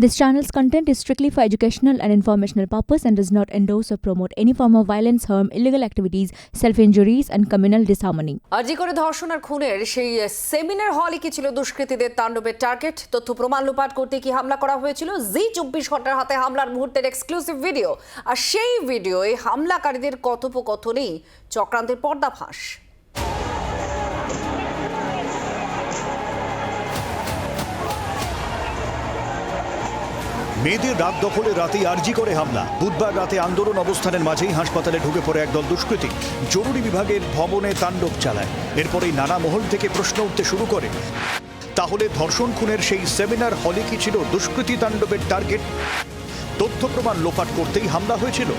This channel's content is strictly for educational and informational purpose and does not endorse or promote any form of violence, harm, illegal activities, self-injuries and communal disharmony. আরজি করে ধর্ষণ আর খুনের সেই seminar হলই কি ছিল দুষ্কৃতীদের তাণ্ডবের target তথ্য প্রমাণ লোপাট করতে কি হামলা করা হয়েছিল জি চব্বিশ ঘণ্টার হাতে হামলার মুহূর্তের এক্সক্লুসিভ ভিডিও আর সেই ভিডিওয়ে হামলাকারীদের কথোপকথনেই চক্রান্তের পর্দাফাঁস মেয়েদের রাত দখলে রাতেই আর্জি করে হামলা। বুধবার রাতে আন্দোলন অবস্থানের মাঝেই হাসপাতালে ঢুকে পড়ে একদল দুষ্কৃতী। জরুরি বিভাগের ভবনে তাণ্ডব চালায়। এরপরেই নানা মহল থেকে প্রশ্ন উঠতে শুরু করে। তাহলে ধর্ষণ খুনের সেই সেমিনার হলে কি ছিল দুষ্কৃতী তাণ্ডবের টার্গেট? তথ্য প্রমাণ লোপাট করতেই হামলা হয়েছিল।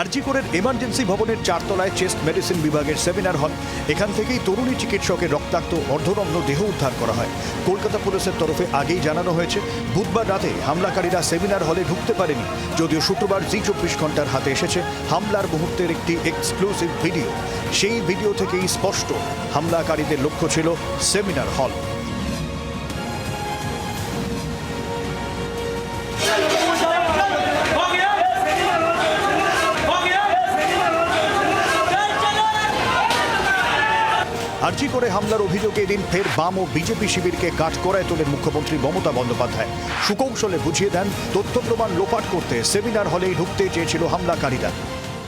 আরজিকরের এমার্জেন্সি ভবনের চারতলায় চেস্ট মেডিসিন বিভাগের সেমিনার হল। এখান থেকেই তরুণী চিকিৎসকের রক্তাক্ত অর্ধনগ্ন দেহ উদ্ধার করা হয়। কলকাতা পুলিশের তরফে আগেই জানানো হয়েছে, বুধবার রাতে হামলাকারীরা সেমিনার হলে ঢুকতে পারেনি। যদিও শুক্রবার জি চব্বিশ ঘণ্টার হাতে এসেছে হামলার মুহূর্তের একটি এক্সক্লুসিভ ভিডিও। সেই ভিডিও থেকেই স্পষ্ট, হামলাকারীদের লক্ষ্য ছিল সেমিনার হল। আর্জি করে হামলার অভিযোগে এদিন ফের বাম ও বিজেপি শিবিরকে কাঠ করায় তোলেন মুখ্যমন্ত্রী মমতা বন্দ্যোপাধ্যায়। সুকৌশলে বুঝিয়ে দেন, তথ্য প্রমাণ লোপাট করতে সেমিনার হলেই ঢুকতে চেয়েছিল হামলাকারীরা।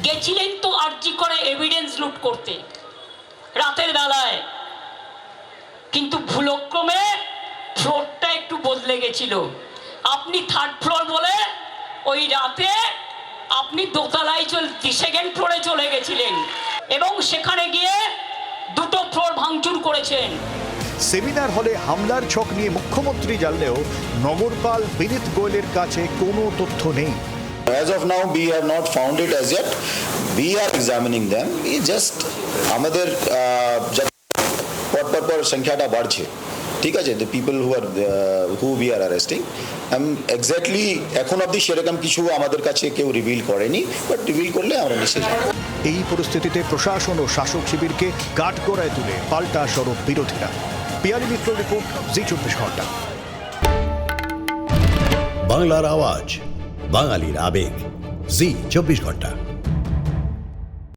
গেছিলেন তো আর্জি করে এভিডেন্স লুট করতে, রাতের বেলায়। কিন্তু ভুলক্রমে ফ্লোরটা একটু বদলে গেছিল। আপনি থার্ড ফ্লোর বলে ওই রাতে আপনি দোতলায় চল সেকেন্ড ফ্লোরে চলে গেছিলেন। এবং সেখানে গিয়ে দুটো করেছেন সেমিনার হলে হামলার ছক নিয়ে মুখ্যমন্ত্রী জানলেও নগরপাল বিনীত গোয়েলের কাছে কোনো তথ্য নেই As of now, we have not found it as yet. We are examining them. We just আমাদের আহ, যত পর পর সংখ্যাটা বাড়ছে ঠিক আছে the people who are who we are arresting exactly এখন অবধি সেরকম কিছু আমাদের কাছে কেউ রিভিল করেনি বাট রিভিল করলে আমরা নিশ্চয়ই। এই পরিস্থিতিতে প্রশাসন ও শাসক শিবিরকে কাঠগড়ায় তুলে পাল্টা সরব বিরোধীরা। পিয়ালি মিত্র রিপোর্ট, জি চব্বিশ ঘণ্টা। বাংলার আওয়াজ, বাঙালির আবেগ, জি চব্বিশ ঘণ্টা।